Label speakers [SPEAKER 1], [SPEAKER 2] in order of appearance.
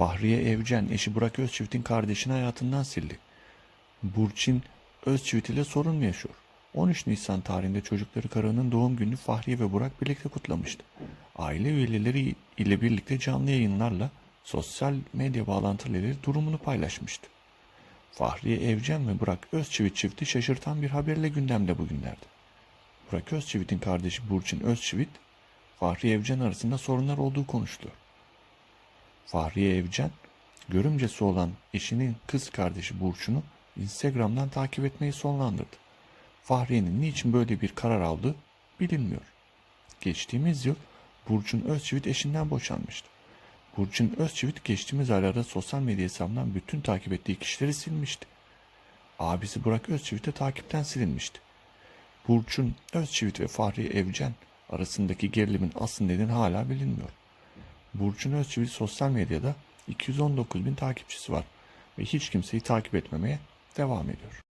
[SPEAKER 1] Fahriye Evcen eşi Burak Özçivit'in kardeşini hayatından sildi. Burçin Özçivit ile sorun mu yaşıyor? 13 Nisan tarihinde çocukları Kara'nın doğum gününü Fahriye ve Burak birlikte kutlamıştı. Aile üyeleri ile birlikte canlı yayınlarla sosyal medya bağlantıları durumunu paylaşmıştı. Fahriye Evcen ve Burak Özçivit çifti şaşırtan bir haberle gündemde bugünlerde. Burak Özçivit'in kardeşi Burçin Özçivit, Fahriye Evcen arasında sorunlar olduğu konuşuluyor. Fahriye Evcen, görümcesi olan eşinin kız kardeşi Burçun'u Instagram'dan takip etmeyi sonlandırdı. Fahriye'nin niçin böyle bir karar aldığı bilinmiyor. Geçtiğimiz yıl Burçun Özçivit eşinden boşanmıştı. Burçun Özçivit geçtiğimiz aylarda sosyal medya hesabından bütün takip ettiği kişileri silmişti. Abisi Burak Özçivit de takipten silinmişti. Burçun Özçivit ve Fahriye Evcen arasındaki gerilimin asıl nedeni hala bilinmiyor. Burçun Özçivit sosyal medyada 219 bin takipçisi var ve hiç kimseyi takip etmemeye devam ediyor.